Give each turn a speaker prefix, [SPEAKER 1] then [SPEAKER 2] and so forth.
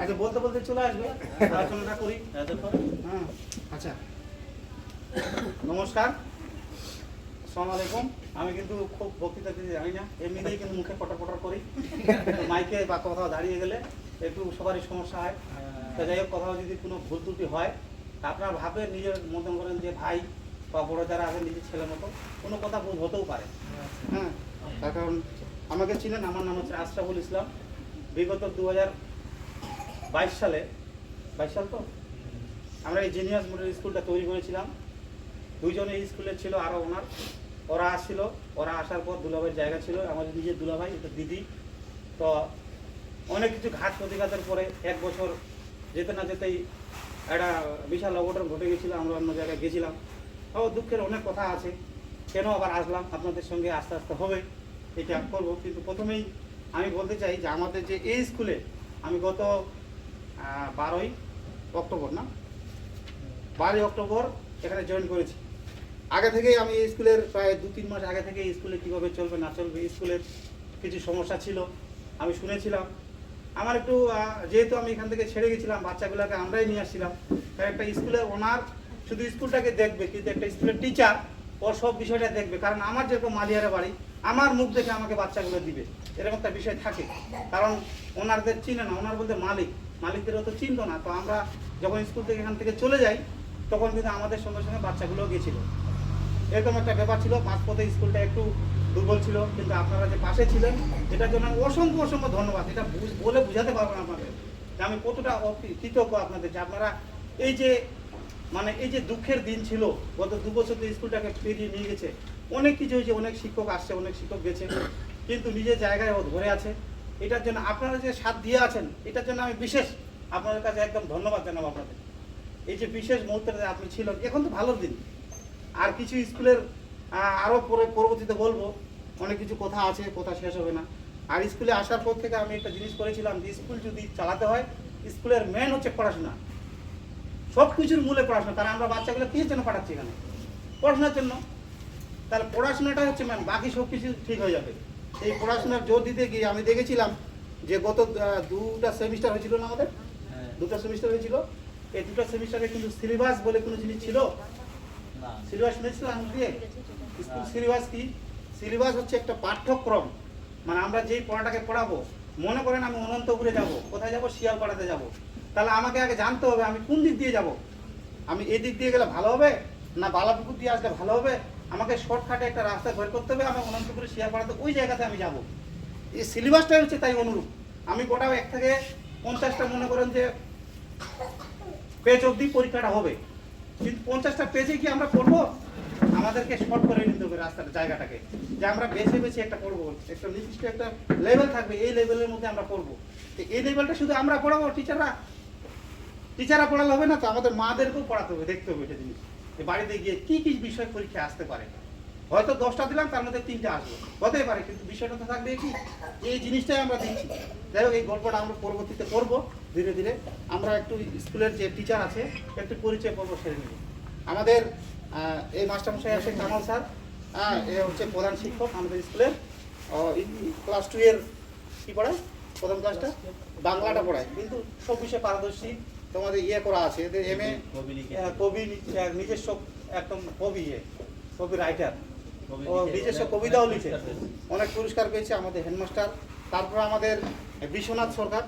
[SPEAKER 1] আচ্ছা বলতে বলতে চলে আসবে। আলোচনাটা করি। হ্যাঁ আচ্ছা। নমস্কার। আসসালামু আলাইকুম। আমি কিন্তু খুব বক্তৃতা দিতে জানি না। এমনিতেই কিন্তু মুখে পটর পটর করি। মাইকে বা কোথাও দাঁড়িয়ে গেলে একটু সবারই সমস্যা হয়। তো যাই হোক কোথাও যদি কোনো ভুল ত্রুটি হয় আপনারা ভাবে নিজের মতন করেন যে ভাই বা বড় যারা আছেন নিজের ছেলের মতো কোনো কথা ভুল হতেও পারে। হ্যাঁ তার কারণ আমাকে চিনেন। আমার নাম হচ্ছে আশরাফুল ইসলাম। বিগত দু বাইশ সালে, বাইশ সাল তো? আমরা এই জিনিয়াস মডেল স্কুলটা তৈরি করেছিলাম। দুইজনে এই স্কুলের ছিল আরও ওনার। ওরা আসছিল, ওরা আসার পর দুলাভাইয়ের জায়গা ছিল। আমাদের নিজের দুলাভাই, এটা দিদি। তো অনেক কিছু ঘাত প্রতিঘাতের পরে এক বছর যেতে না যেতেই একটা বিশাল অঘটন ঘটে গেছিল। আমরা অন্য জায়গায় গেছিলাম। ও, দুঃখের অনেক কথা আছে। কেন আবার আসলাম? আপনাদের সঙ্গে আস্তে আস্তে হবে। এটা করব। কিন্তু প্রথমেই আমি বলতে চাই যে আমাদের যে এই স্কুলে আমি গত বারোই অক্টোবর না? বারোই অক্টোবর এখানে জয়েন করেছি। আগে থেকেই আমি এই স্কুলের প্রায় দু তিন মাস আগে থেকে স্কুলে কীভাবে চলবে না চলবে স্কুলের কিছু সমস্যা ছিল, আমি শুনেছিলাম। আমার একটু যেহেতু আমি এখান থেকে ছেড়ে গেছিলাম, বাচ্চাগুলোকে আমরাই নিয়ে আসছিলাম, তাই একটা স্কুলের ওনার শুধু স্কুলটাকে দেখবে, কিন্তু একটা স্কুলের টিচার ওর সব বিষয়টা দেখবে। কারণ আমার যেরকম মালিয়ারে বাড়ি, আমার মুখ দেখে আমাকে বাচ্চাগুলো দিবে। এরকম একটা বিষয় থাকে। কারণ ওনারদের চিনে না, ওনার বলতে মালিক। মালিকদেরও তো চিনতো না। তো আমরা যখন স্কুল থেকে এখান থেকে চলে যাই, তখন কিন্তু আমাদের সঙ্গে সঙ্গে বাচ্চাগুলো গেছিল। এরকম একটা ব্যাপার ছিল। মাঝপথে স্কুলটা একটু দুর্বল ছিল, কিন্তু আপনারা যে পাশে ছিলেন, এটার জন্য অসংখ্য অসংখ্য ধন্যবাদ। এটা বলে বোঝাতে পারব না আপনাদের। যে আমি কতটা কৃতজ্ঞ আপনাদের যে আপনারা এই যে মানে এই যে দুঃখের দিন ছিল, গত দু বছর স্কুলটাকে পেরিয়ে নিয়ে গেছে। অনেক কিছু হয়েছে, অনেক শিক্ষক আসছে, অনেক শিক্ষক গেছে, কিন্তু নিজের জায়গায় ও ধরে আছে। এটার জন্য আপনারা যে সাথ দিয়ে আছেন, এটার জন্য আমি বিশেষ আপনাদের কাছে একদম ধন্যবাদ জানাব আপনাদের। এই যে বিশেষ মুহূর্তে আপনি ছিলেন, এখন তো ভালো দিন। আর কিছু স্কুলের আরও পরে পরবর্তীতে বলব, অনেক কিছু কথা আছে, কথা শেষ হবে না। আর স্কুলে আসার পর থেকে আমি একটা জিনিস করেছিলাম যে, স্কুল যদি চালাতে হয়, স্কুলের মেন হচ্ছে পড়াশোনা। সব কিছুর মূলে পড়াশোনা। তারা আমরা বাচ্চাগুলো কিসের জন্য পাঠাচ্ছি এখানে? পড়াশোনার জন্য। তাহলে পড়াশোনাটা হচ্ছে ম্যাম বাকি সব কিছু ঠিক হয়ে যাবে। এই পড়াশোনার জোর দিতে গিয়ে আমি দেখেছিলাম যে গত দুটা সেমিস্টার হয়েছিল না আমাদের? দুটো সেমিস্টার হয়েছিল। এই দুটো সেমিস্টারে কিন্তু সিলেবাস বলে কোনো জিনিস ছিল? সিলেবাস শুনেছিল দিয়ে স্কুল সিলেবাস কি? সিলেবাস হচ্ছে একটা পাঠ্যক্রম। মানে আমরা যেই পড়াটাকে পড়াবো মনে করেন আমি অনন্তপুরে যাব কোথায় যাব? শিয়ালপাড়াতে যাব। তাহলে আমাকে আগে জানতে হবে, আমি কোন দিক দিয়ে যাব? আমি এই দিক দিয়ে গেলে ভালো হবে? না বালাপুকুর দিয়ে আসলে ভালো হবে? আমাকে শর্টকাটে একটা রাস্তা বের করতে হবে আমি অনন্তপুরে শিয়ালপাড়াতে ওই জায়গাতে আমি যাব। এই সিলেবাসটাই হচ্ছে তাই অনুরূপ। আমি গোটা এক থেকে পঞ্চাশটা মনে করেন যে পেজ অবধি পরীক্ষাটা হবে। কিন্তু পঞ্চাশটা পেজে কি আমরা পড়ব? আমাদেরকে শর্ট করে নিতে হবে রাস্তার জায়গাটাকে। যে আমরা বেছে বেছে একটা পড়ব, একটা নির্দিষ্ট একটা লেভেল থাকবে, এই লেভেলের মধ্যে আমরা পড়ব। তো এই লেভেলটা শুধু আমরা পড়াবো টিচাররা টিচাররা পড়ালে হবে না তো? আমাদের মাদেরকেও পড়াতে হবে, দেখতে হবে এটা জিনিস বাড়িতে গিয়ে কি কি বিষয় পরীক্ষা আসতে পারে? হয়তো দশটা দিলাম, তার মধ্যে তিনটে আসবে। হতেই পারে, কিন্তু বিষয়টা তো থাকবে কি? এই জিনিসটাই আমরা দিচ্ছি। যাই হোক, এই গল্পটা আমরা পরবর্তীতে করব। ধীরে ধীরে আমরা একটু স্কুলের যে টিচার আছে, একটু পরিচয় পর্ব সেরে নেব। আমাদের এই মাস্টারমশাই আছে কামাল স্যার। হ্যাঁ এ হচ্ছে প্রধান শিক্ষক আমাদের স্কুলের। ক্লাস টু এর কি পড়ায়? প্রথম ক্লাসটা? বাংলাটা পড়ায়। কিন্তু সব বিষয়ে পারদর্শী। তোমাদের ইয়ে করা আছে এদের এম এ
[SPEAKER 2] কবি
[SPEAKER 1] আহ, নিজস্ব একদম কবি ইয়ে কবি রাইটার ও নিজস্ব কবিতাও লিখে। অনেক পুরস্কার পেয়েছে আমাদের হেডমাস্টার। তারপর আমাদের বিশ্বনাথ সরকার।